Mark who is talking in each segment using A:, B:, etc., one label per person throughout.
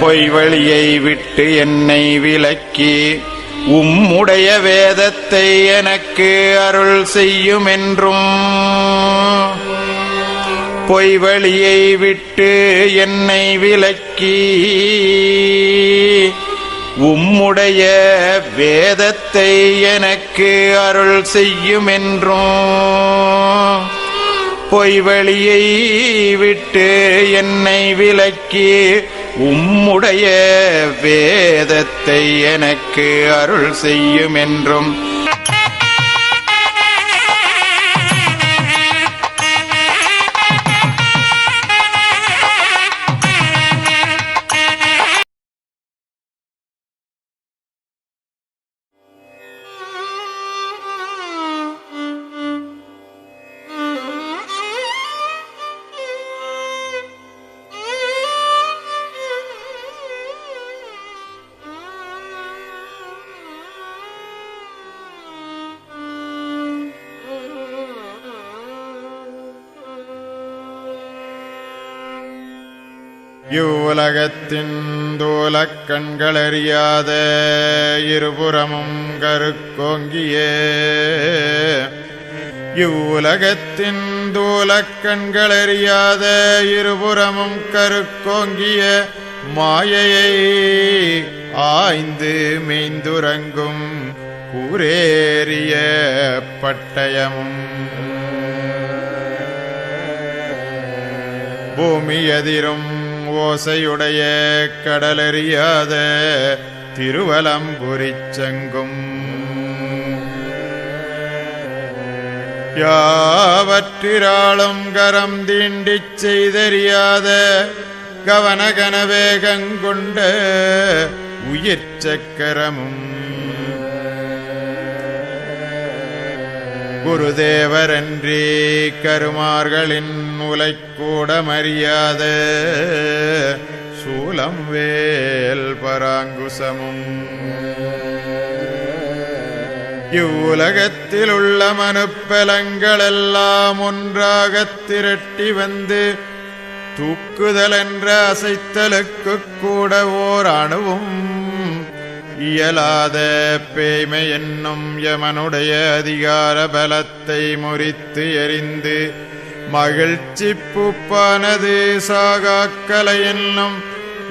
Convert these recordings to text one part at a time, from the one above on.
A: பொய் வழியை விட்டு என்னை விலக்கி உம்முடைய வேதத்தை எனக்கு அருள் செய்யும் என்றும் பொய் வழியை விட்டு என்னை விலக்கி உம்முடைய வேதத்தை எனக்கு அருள் செய்யும் என்றும் பொய்வழியை விட்டு என்னை விலக்கி உம்முடைய வேதத்தை எனக்கு அருள் செய்யும் என்றும் இவ்வுலகத்தின் கண்களறியாத இருபுறமும் கருக்கோங்கியே. இவ்வுலகத்தின் தூலக் கண்களறியாத இருபுறமும் கருக்கோங்கிய. மாயையை ஆய்ந்து மெய்ந்துறங்கும் கூரேறிய பட்டயமும். பூமியதிரும் ஓசையுடைய கடலறியாத திருவலம்புரிச்செங்கும். யாவற்றிராளும் கரம் தீண்டிச் செய்தறியாத கவனகனவேகங்கொண்ட உயிர் குருதேவரன்றி கருமார்களின் உலைக்கூட மறியாத சூலம் வேல் பராங்குசமும். இவ்வுலகத்தில் உள்ள மனுப்பலங்களெல்லாம் ஒன்றாக திரட்டி வந்து தூக்குதல் என்ற அசைத்தலுக்கு கூட ஓர் அணுவும் இயலாத பேய்மை என்னும் யமனுடைய அதிகார பலத்தை முறித்து எறிந்து மகிழ்ச்சி பூப்பானது சாகாக்கலை என்னும்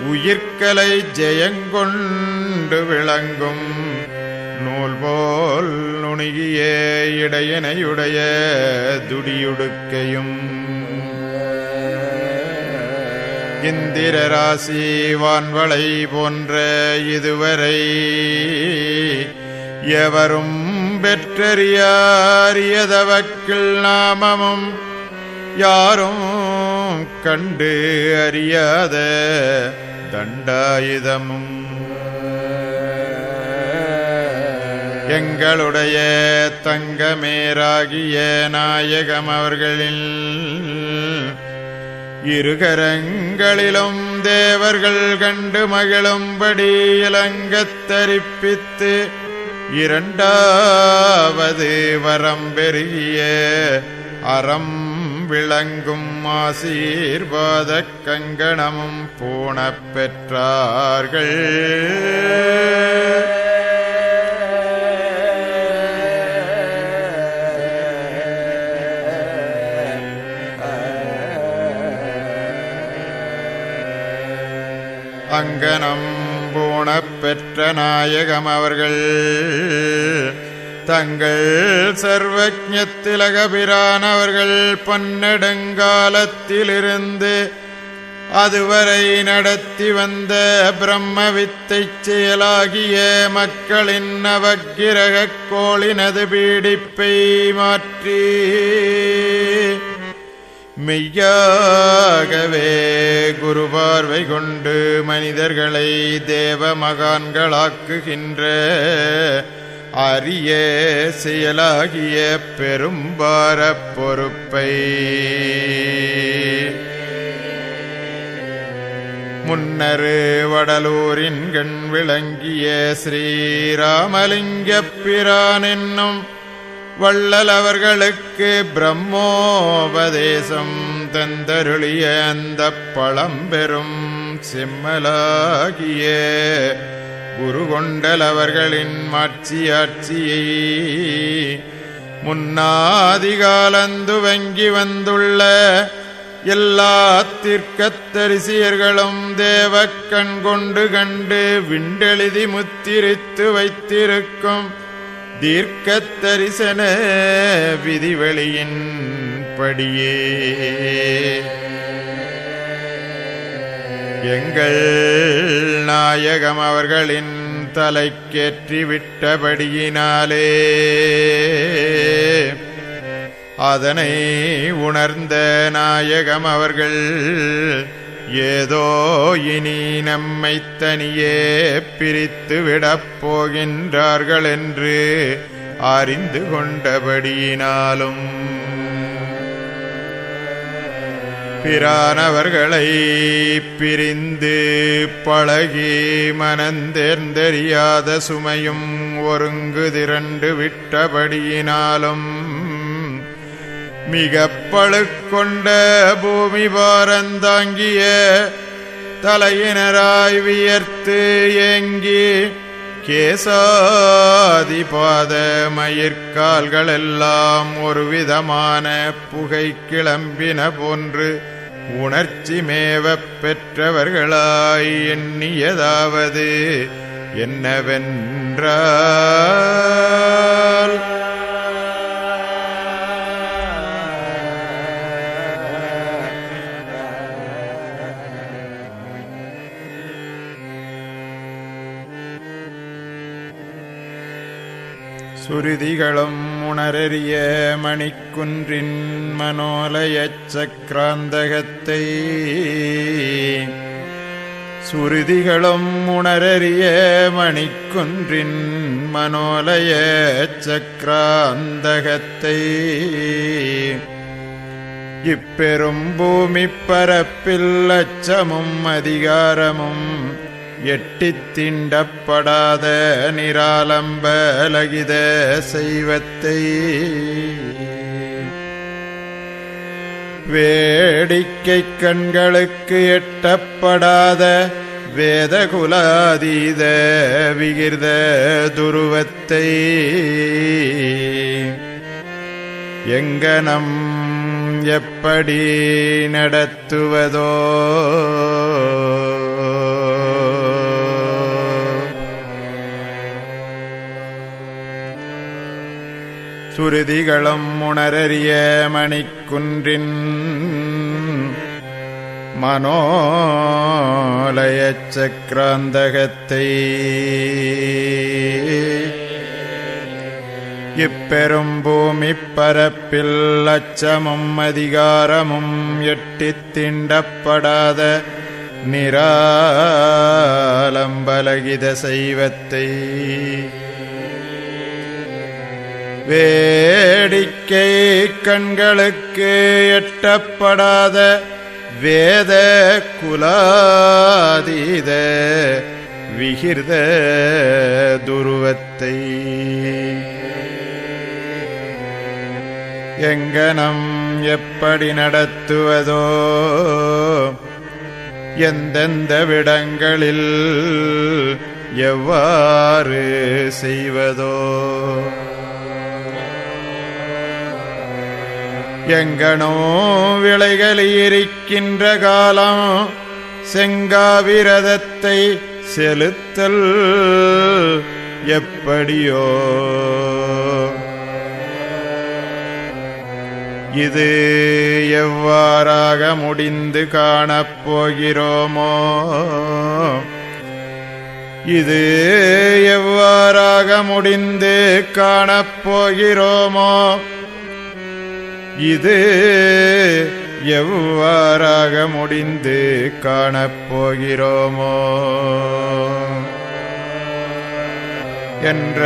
A: உயிர்க்கலை ஜெயங்கொண்டு விளங்கும் நூல் போல் நுணுகிய இடையனையுடைய துடியுடுக்கையும் இந்திர ராசி வான்வளை போன்ற இதுவரை எவரும் பெற்றறியாரியதவக்கில் நாமமும் யாரும் கண்டு அறியாத தண்டாயுதமும். எங்களுடைய தங்கமேராகிய நாயகம் அவர்களில் இருகரங்களிலும் தேவர்கள் கண்டு மகிழும்படி இலங்கத்தரிப்பித்து இரண்டாவது வரம் பெருகிய அறம் விளங்கும் ஆசீர்வாத கங்கணமும் பூணப் பெற்றார்கள். அங்கனம் பூணப்பெற்ற நாயகம் அவர்கள். தங்கள் சர்வஜத்திலகபிரான் அவர்கள் பன்னெடுங்காலத்திலிருந்து அதுவரை நடத்தி வந்த பிரம்ம வித்தை செயலாகிய மக்களின் நவக்கிரகக் கோளினது பீடிப்பை மாற்றி மெய்யாகவே குருபார்வை கொண்டு மனிதர்களை தேவ மகான்களாக்குகின்ற அரிய செயலாகிய பெரும்பார பொறுப்பை முன்னரு வடலூரின் கண் விளங்கிய ஸ்ரீராமலிங்கப் பிரான் என்னும் வள்ளல் அவர்களுக்கு பிரம்மோபதேசம் தந்தருளிய அந்த பழம்பெரும் செம்மலாகிய. குருகொண்டல் அவர்களின் மாட்சியாட்சியை முன்னாதிகாலந்துவங்கி வந்துள்ள எல்லா திர்க்கத்தரிசியர்களும் தேவக்கண் கொண்டு கண்டு விண்டெழுதி முத்திரித்து வைத்திருக்கும் தீர்க்க தரிசன விதிவெளியின் படியே. எங்கள் நாயகம் அவர்களின் தலைக்கேற்றி விட்டபடியினாலே அதனை உணர்ந்த நாயகம் அவர்கள் ஏதோ இனி நம்மை தனியே பிரித்து விடப் போகின்றார்கள் என்று அறிந்து கொண்டபடியினாலும் பிரானவர்களை பிரிந்து பழகி மனந்தேர்ந்தெறியாத சுமையும் ஒருங்கு திரண்டு விட்டபடியினாலும் மிக பழுக்கொண்ட பூமி பாரந்தாங்கிய தலையினராய் வியர்த்து ஏங்கி கேசாதிபாத மயிர்கால்களெல்லாம் ஒரு விதமான புகை கிளம்பின போன்று உணர்ச்சி மேவப் பெற்றவர்களாய் எண்ணியதாவது என்னவென்றால் சுருதிகளும் உணரறிய மணிக்குன்றின் மனோலயச் சக்கராந்தகத்தை சுருதிகளும் உணரறிய மணிக்குன்றின் மனோலய சக்கராந்தகத்தை இப்பெரும் பூமி பரப்பில் அச்சமும் அதிகாரமும் எட்டித் திண்டப்படாத நிராலம்ப செய்வத்தை வேடிக்கை கண்களுக்கு எட்டப்படாத வேதகுலாதீத விகிர்த துருவத்தை. எங்கனம் எப்படி நடத்துவதோ? சுருதிகளும் உணரறிய மணிக்குன்றின் மனோலய சக்கராந்தகத்தை இப்பெரும் பூமி பரப்பில் அச்சமும் அதிகாரமும் எட்டித் திண்டப்படாத நிராலம்பலகித சைவத்தை. வேடிக்கை கண்களுக்கு எட்டப்படாத வேத குலாதீத விகிர்த துருவத்தை. எங்கனம் எப்படி நடத்துவதோ எந்தெந்த விடங்களில் எவ்வாறு செய்வதோ. எங்கனோ விளைகளில் இருக்கின்ற காலம் செங்காவிரதத்தை செலுத்தல் எப்படியோ. இது எவ்வாறாக முடிந்து காணப்போகிறோமோ? இது எவ்வாறாக முடிந்து காணப்போகிறோமோ? இது எவ்வாறாக முடிந்து காணப்போகிறோமோ? என்ற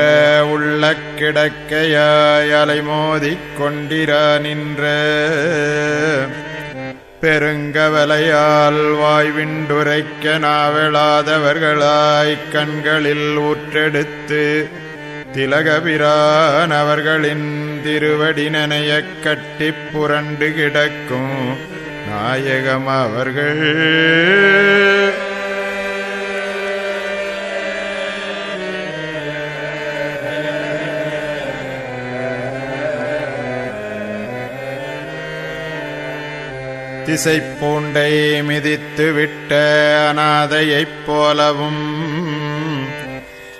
A: உள்ள கிடக்கையாய் அலைமோதிக் கொண்டிரா நின்ற பெருங்கவலையால் வாய்விண்டுரைக்க நாவலாதவர்களாய்க் கண்களில் ஊற்றெடுத்து திலகபிரான் அவர்களின் திருவடி நனைய கட்டிப் புரண்டு கிடக்கும் நாயகம் அவர்கள். திசைப்பூண்டை மிதித்து விட்ட அநாதையைப் போலவும்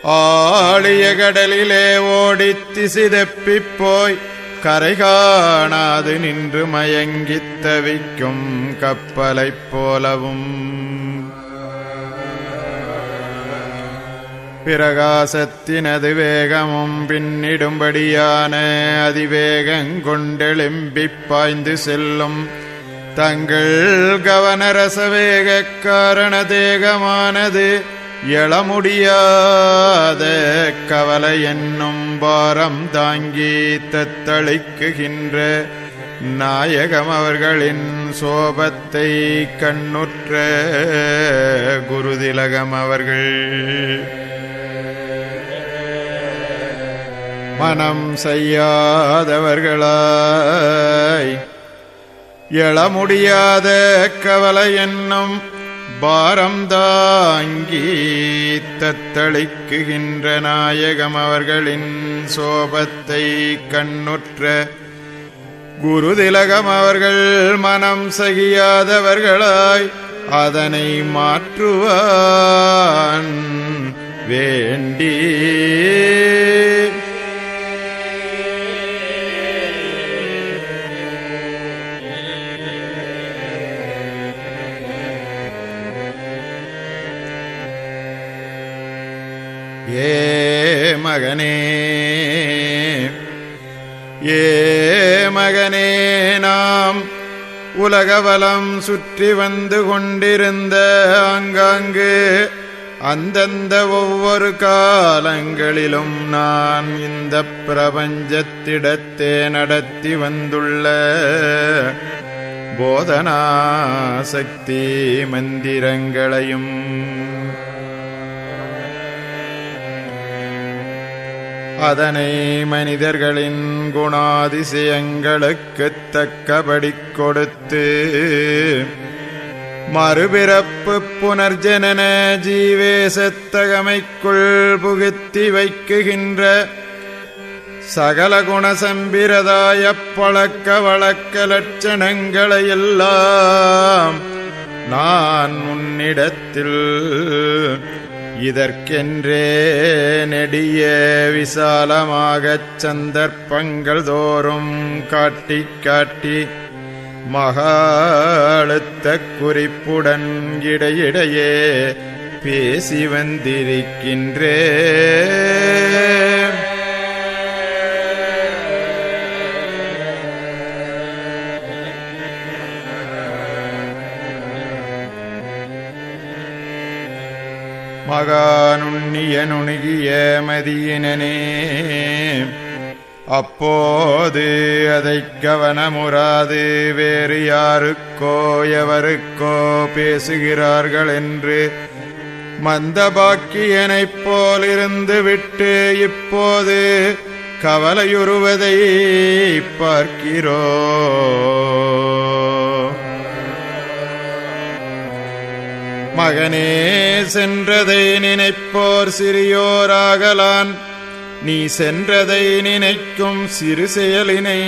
A: ஆழிய கடலிலே ஓடித் திசிதப்பிப் போய் கரை காணாது நின்று மயங்கித் தவிக்கும் கப்பலைப் போலவும். பிரகாசத்தினது வேகமும் பின்னிடும்படியான அதிவேகங்கொண்டெழும்பிப் பாய்ந்து செல்லும். தங்கள் கவனரசவேக காரண தேகமானது எழமுடியாத கவலை என்னும் பாரம் தாங்கி தத்தளிக்குகின்ற நாயகம் அவர்களின் சோபத்தை கண்ணுற்ற குருதிலகம் அவர்கள். மனம் செய்யாதவர்களாய் எழமுடியாத கவலை என்னும் பாரம் தாங்கி தத்தளிக்குகின்ற நாயகம் அவர்களின் சோபத்தை கண்ணுற்ற குருதிலகம் அவர்கள் மனம் சகியாதவர்களாய் அதனை மாற்றுவான். வேண்டி மகனே. ஏ மகனே நாம் உலகவலம் சுற்றி வந்து கொண்டிருந்த ஆங்காங்கு அந்தந்த ஒவ்வொரு காலங்களிலும் நான் இந்த பிரபஞ்சத்திடத்தே நடத்தி வந்துள்ள போதனா சக்தி மந்திரங்களையும் அதனை மனிதர்களின் குணாதிசயங்களுக்குத் தக்கபடி கொடுத்து மறுபிறப்பு புனர்ஜனன ஜீவேசத்தகமைக்குள் புகுத்தி வைக்குகின்ற சகல குணசம்பிரதாய பழக்க வழக்க லட்சணங்களையெல்லாம் நான் உன்னிடத்தில் இதற்கென்றே நெடிய விசாலமாகச் சந்தர்ப்பங்கள் தோறும் காட்டி காட்டி மகாழுத்த குறிப்புடன் இடையிடையே பேசி வந்திருக்கின்றே மகானுண்ணிய நுணுகிய மதியினே அப்போது அதைக் கவனமுறாது வேறு யாருக்கோ எவருக்கோ பேசுகிறார்கள் என்று. மந்தபாக்கியனைப் போலிருந்து விட்டு இப்போது கவலையுறுவதை பார்க்கிறோ மகனே சென்றதை நினைப்போர் சிறியோராகலான். நீ சென்றதை நினைக்கும் சிறு செயலினை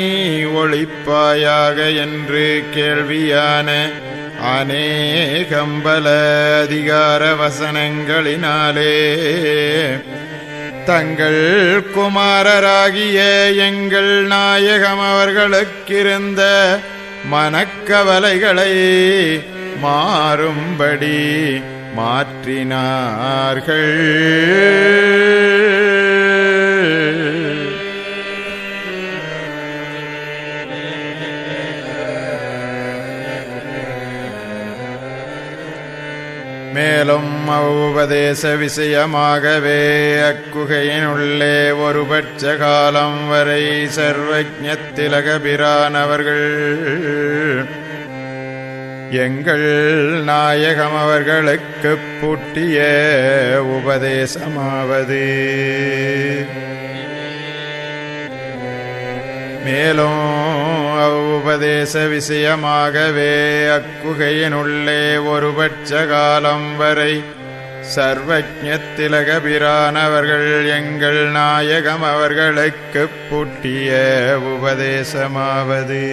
A: ஒழிப்பாயாக என்று கேள்வியான அநேகம்பல அதிகார வசனங்களினாலே தங்கள் குமாரராகிய எங்கள் நாயகம் அவர்களுக்கிருந்த மனக்கவலைகளை மாறும்படி மாற்றினார்கள். மேலும் அவ்வுபதேச விஷயமாகவே அக்குகையினுள்ளே ஒரு பட்ச காலம் வரை சர்வஜத்திலகபிரான் அவர்கள் எங்கள் நாயகம் அவர்களுக்கு பூட்டிய உபதேசமாவது. மேலும் அவ்வுபதேச விஷயமாகவே அக்குகையினுள்ளே ஒரு பட்ச காலம் வரை சர்வஜத்திலகபிரானவர்கள் எங்கள் நாயகம் அவர்களுக்கு பூட்டிய உபதேசமாவது.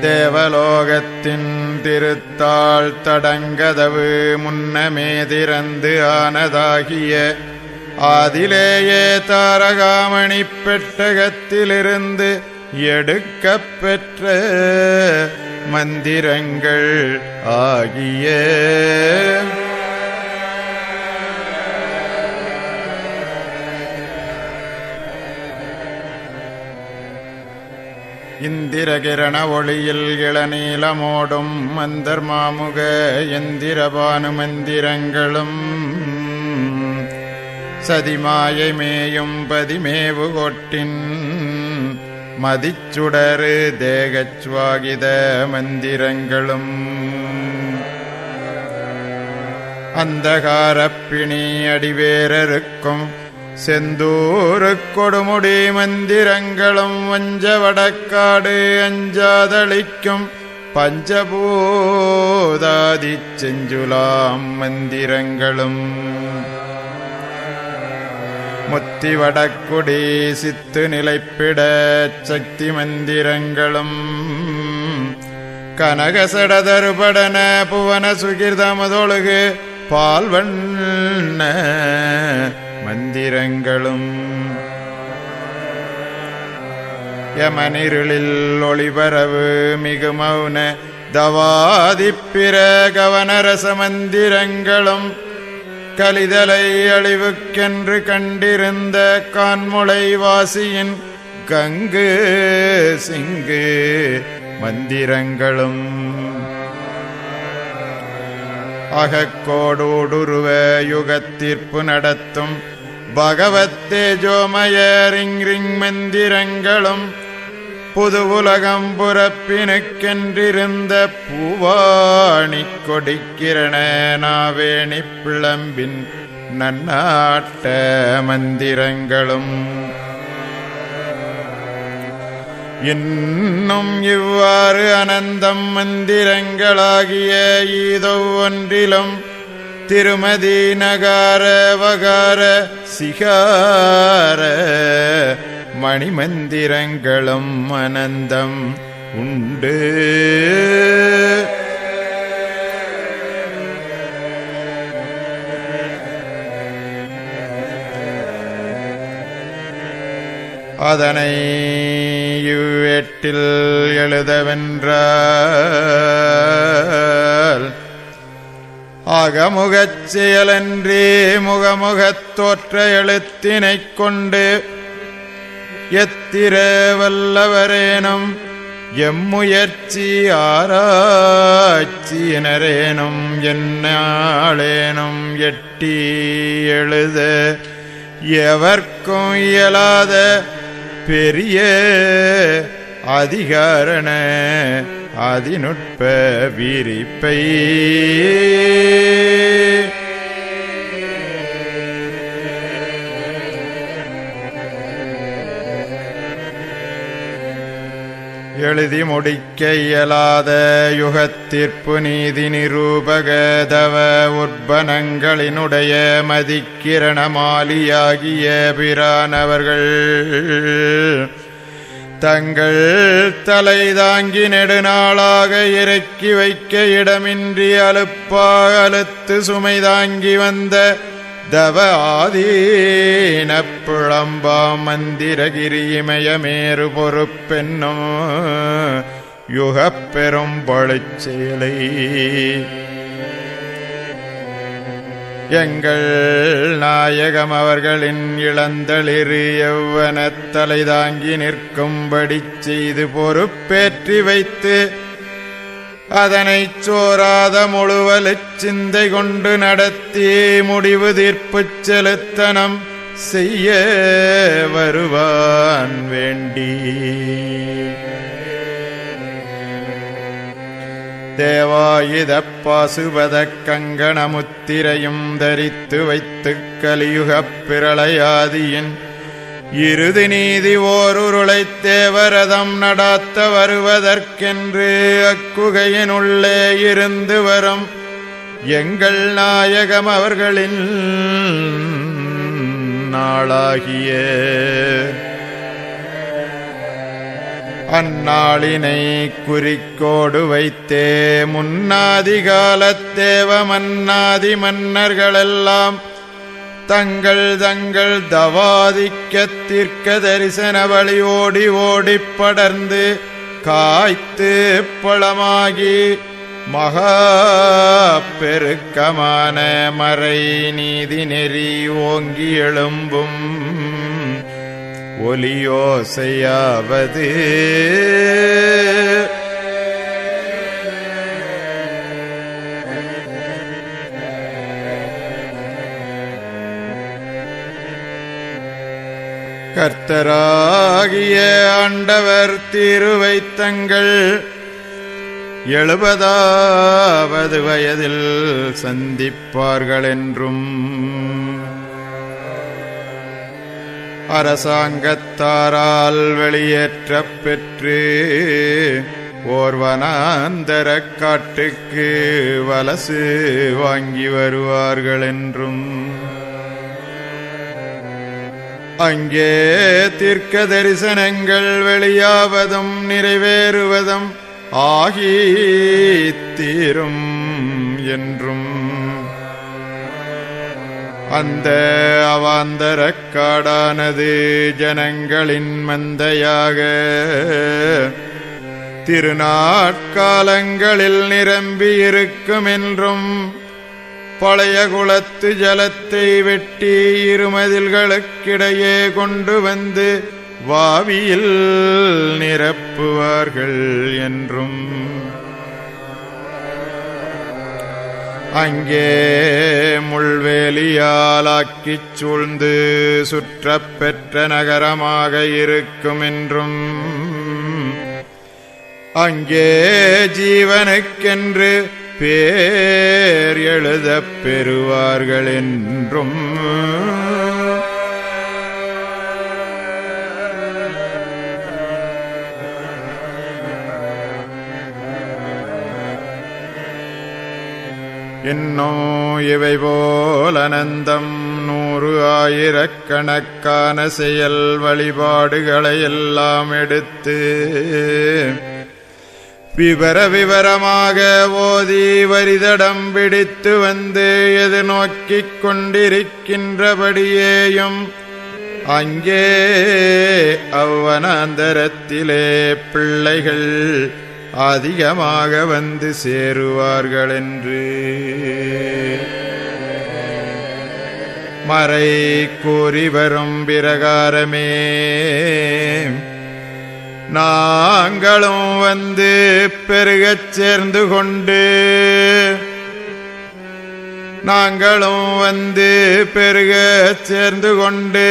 A: தேவலோகத்தின் திருத்தாள் தடங்கதவு முன்னமே திறந்து ஆனதாகிய ஆதிலேயே தாரகாமணி பெட்டகத்திலிருந்து எடுக்கப் பெற்ற மந்திரங்கள் ஆகிய இந்திரகிரண ஒளியில் இளநீலமோடும் மந்தர் மாமுக எந்திரபானு மந்திரங்களும். சதிமாயை மேயும் பதிமேவு கொட்டின். மதிச்சுடரு தேகச்சுவாகித மந்திரங்களும். அந்தகாரப்பிணி அடிவேரருக்கும் செந்தூரு கொடுமுடி மந்திரங்களும் வஞ்ச வடக்காடு அஞ்சாதளிக்கும் பஞ்சபூதாதி செஞ்சுலாம் மந்திரங்களும். முத்தி வடக்குடி சித்து நிலைப்பிட சக்தி மந்திரங்களும். கனகசடதருபடன புவன சுகிர்தமதொழுகு பால்வண்ண மந்திரங்களும். யமனிருளில் ஒளிபரவு மிகு மௌன தவாதிப்பிர கவனரச மந்திரங்களும் கலிதலை அழிவுக்கென்று கண்டிருந்த கான்முளை வாசியின் கங்கு சிங்கு மந்திரங்களும். அகக்கோடோடுருவ யுகத்தீர்ப்பு நடத்தும் பகவத் தேஜோமய மந்திரங்களும் புது உலகம் புறப்பினுக்கென்றிருந்த பூவாணி கொடிக்கிரண நாவேணி பிளம்பின் நன்னாட்ட மந்திரங்களும். இன்னும் இவ்வாறு அனந்தம் மந்திரங்களாகிய ஈதோ ஒன்றிலும் திருமதி நகார வகார சிகார மணிமந்திரங்களும் அனந்தம் உண்டு. அதனை இவ்வேட்டில் எழுதவென்றால் அகமுகச் செயலன்றே முகமுகத் தோற்ற எழுத்தினைக் கொண்டு எத்திர வல்லவரேனும் எம்முயற்சி ஆராய்ச்சியினரேனும் என்னாளேனும் எட்டி எழுத எவர்க்கும் இயலாத பெரிய அதிகாரண அதிநுட்ப விரிப்பை. எழுதி முடிக்க இயலாத யுகத்திற்பு நீதி நிரூபகதவ உற்பனங்களினுடைய மதிக்கிரணமாலியாகிய பிரானவர்கள். தங்கள் தலை தாங்கி நெடுநாளாக இறக்கி வைக்க இடமின்றி அலுப்பாக அலுத்து சுமை தாங்கி வந்த தவ ஆதீன புழம்பாம் மந்திரகிரி யுகப்பெரும் பொறுப்பென்னும் பழுச்சேலை எங்கள் நாயகம் அவர்களின் இளந்தளிரு யௌவனத் தலை தாங்கி நிற்கும்படி செய்து பொறுப்பேற்றி வைத்து அதனைச் சோராத முழுவலுச் சிந்தை கொண்டு நடத்தி முடிவு தீர்ப்புச் செலுத்தனம் செய்ய வருவான் வேண்டி. தேவாயுத கங்கணமுத்திரையும் தரித்து வைத்து கலியுகப் பிரளயாதியின் இறுதி நீதி ஓருருளை தேவரதம் நடாத்த வருவதற்கென்று அக்குகையினுள்ளே இருந்து வரும் எங்கள் நாயகம் அவர்களின் நாளாகிய அந்நாளினை குறிக்கோடு வைத்தே முன்னாதிகாலத்தேவ மன்னாதி மன்னர்களெல்லாம் தங்கள் தங்கள் தவாதிக்க தீர்க்க தரிசன வழி ஓடி ஓடிப் படர்ந்து காய்த்து பழமாகி மகா பெருக்கமான மறை நீதி நெறி ஓங்கி எழும்பும் ஒலியோசையாவது. கர்த்தராகிய ஆண்டவர் திருவைத்தங்கள் எழுபதாவது வயதில் சந்திப்பார்கள் என்றும் அரசாங்கத்தாரால் வெளியேற்றப் பெற்று ஓர்வனாந்தர காட்டுக்கு வலசு வாங்கி வருவார்கள் என்றும். அங்கே தீர்க்க தரிசனங்கள் வெளியாவதும் நிறைவேறுவதும் ஆகி தீரும் என்றும். அந்த அவாந்தர காடானது ஜனங்களின் மந்தையாக. திருநாட்காலங்களில் நிரம்பியிருக்கும் என்றும் பழைய குளத்து ஜலத்தை வெட்டி இருமதில்களுக்கிடையே கொண்டு வந்து வாவியில் நிரப்புவார்கள் என்றும். அங்கே முள்வேலியாலாக்கிச் சூழ்ந்து சுற்றப் பெற்ற நகரமாக இருக்கும் என்றும் அங்கே ஜீவனுக்கென்று பேர் எழுதப் பெறுவார்கள் என்றும் இன்னும் இவை போல் அனந்தம் நூறு ஆயிரக்கணக்கான செயல் வழிபாடுகளை எல்லாம் எடுத்து விவர விவரமாக ஓதி வரிதடம் பிடித்து வந்து எது நோக்கிக் கொண்டிருக்கின்றபடியேயும் அங்கே அவ்வனாந்தரத்திலே பிள்ளைகள் அதிகமாக வந்து சேருவார்கள் என்று மறை கூறி வரும் பிரகாரமே நாங்களும் வந்து பெருகச் சேர்ந்து கொண்டு நாங்களும் வந்து பெருகச் சேர்ந்து கொண்டு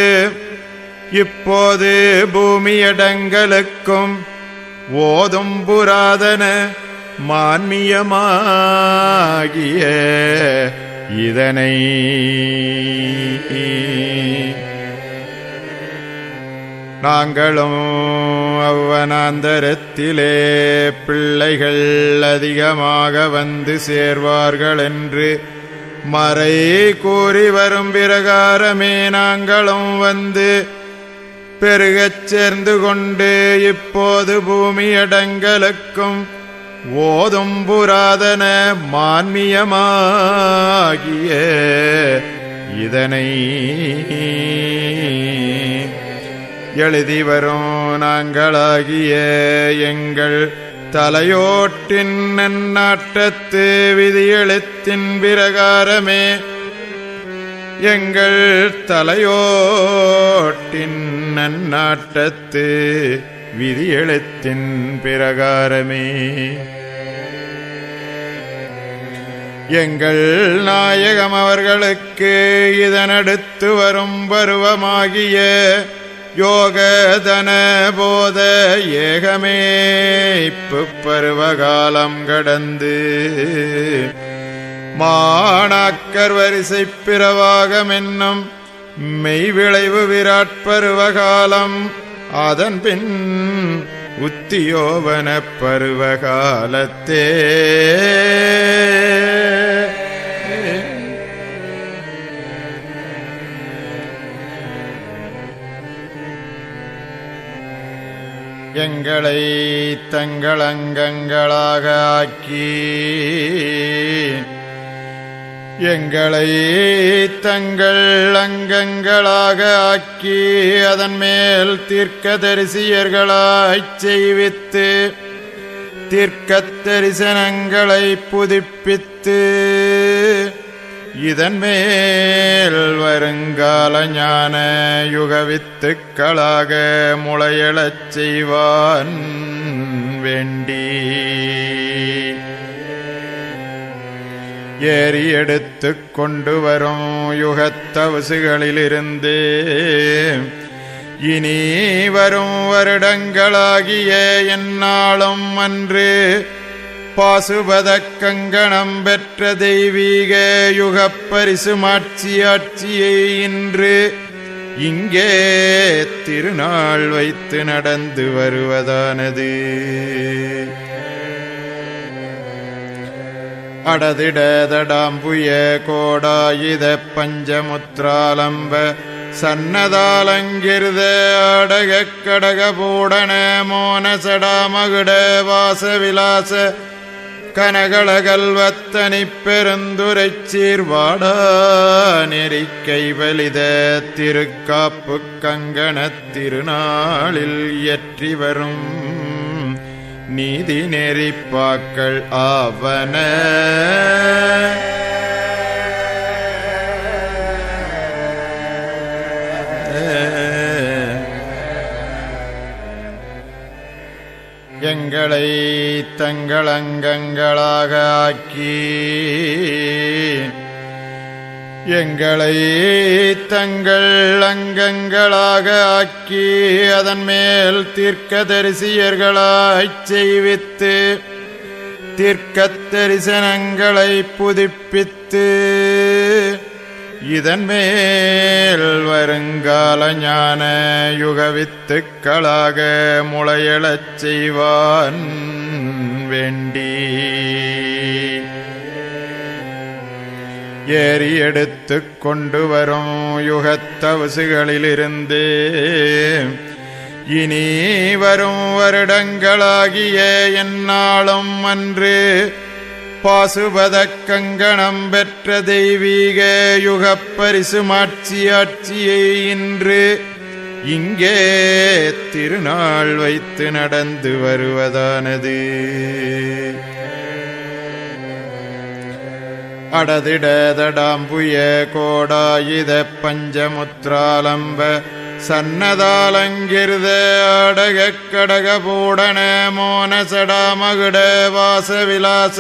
A: இப்போது பூமியடங்களுக்கும் ஓதும் புராதன மான்மியமாகிய இதனை நாங்களும் அவ்வனாந்தரத்திலே பிள்ளைகள் அதிகமாக வந்து சேர்வார்கள் என்று மறை கூறி வரும் பிரகாரமே நாங்களும் வந்து பெருகச் சேர்ந்து கொண்டே இப்போது பூமியடங்களுக்கும் ஓதும் புராதன மான்மியமாகிய இதனை எழுதி வரும் நாங்களாகிய எங்கள் தலையோட்டின் நன்னாட்டத்து விதியெழுத்தின் பிரகாரமே எங்கள் தலையோட்டின் நன்னாட்டத்து விதியெழுத்தின் பிரகாரமே. எங்கள் நாயகம் அவர்களுக்கு இதனடுத்து வரும் பருவமாகிய யோகதன போத ஏகமே. இப்பு பருவகாலம் கடந்து மாணாக்கர் வரிசை பிறவாகம் என்னும் மெய்விளைவு விராட்பருவகாலம் அதன் பின் உத்தியோவன பருவகாலத்தே. எங்களை தங்கள் அங்கங்களாக ஆக்கி எங்களை தங்கள் அங்கங்களாக ஆக்கி அதன் மேல் தீர்க்க தரிசியர்களாய்ச் செய்வித்து தீர்க்க தரிசனங்களை புதுப்பித்து இதன் மேல் வருங்கால ஞான யுகவித்துக்களாக முளையளச் செய்வான் வேண்டி. ஏறி எடுத்து கொண்டு வரும் யுகத்தவசுகளிலிருந்தே. இனி வரும் வருடங்களாகிய என்னாலும் அன்று பாசுபத கங்கணம் பெற்ற தெய்வீக யுகப்பரிசு மாட்சியாட்சியை இன்று இங்கே திருநாள் வைத்து நடந்து வருவதானது. அடதிடதடாம்புய கோடாயுத பஞ்சமுத்ராலம்ப சன்னதாலங்கிருத அடக கடகபூடன மோனசடாமகுட வாசவிலாச கனகளகல்வத்தனி பெருந்துரைச் சீர்வாடா நெறிக்கை வலித திருக்காப்பு நீதி நெறிப்பாக்கள் ஆவன. எங்களை தங்கள் அங்கங்களாக ஆக்கி எங்களை தங்கள் அங்கங்களாக ஆக்கி அதன் மேல் தீர்க்க தரிசியர்களாய்ச் செய்வித்து தீர்க்க தரிசனங்களை புதுப்பித்து இதன் மேல் வருங்கால ஞான யுகவித்துக்களாக முளையளச் செய்வான் வேண்டி. ஏறி எடுத்து கொண்டு வரும் யுகத்தவசுகளிலிருந்தே இனி வரும் வருடங்களாகிய என்னாலும் அன்று பாசுபத கங்கணம் பெற்ற தெய்வீக யுகப்பரிசு மாட்சியாட்சியை இன்று இங்கே திருநாள் வைத்து நடந்து வருவதானது. அடதிடதடாம்புய கோடாயுத பஞ்சமுத்ராலம்ப சன்னதாலங்கிருத அடக கடகபூடன மோனசடாமகுட வாசவிலாச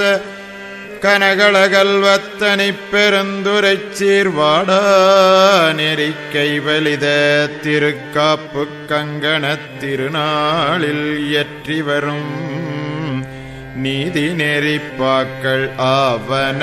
A: கனகளகல்வத்தனி பெருந்துரை சீர்வாடா நெறிக்கை வலித திருக்காப்பு கங்கணத் திருநாளில் இயற்றி வரும். நீதி நெறிப்பாக்கள் ஆவன.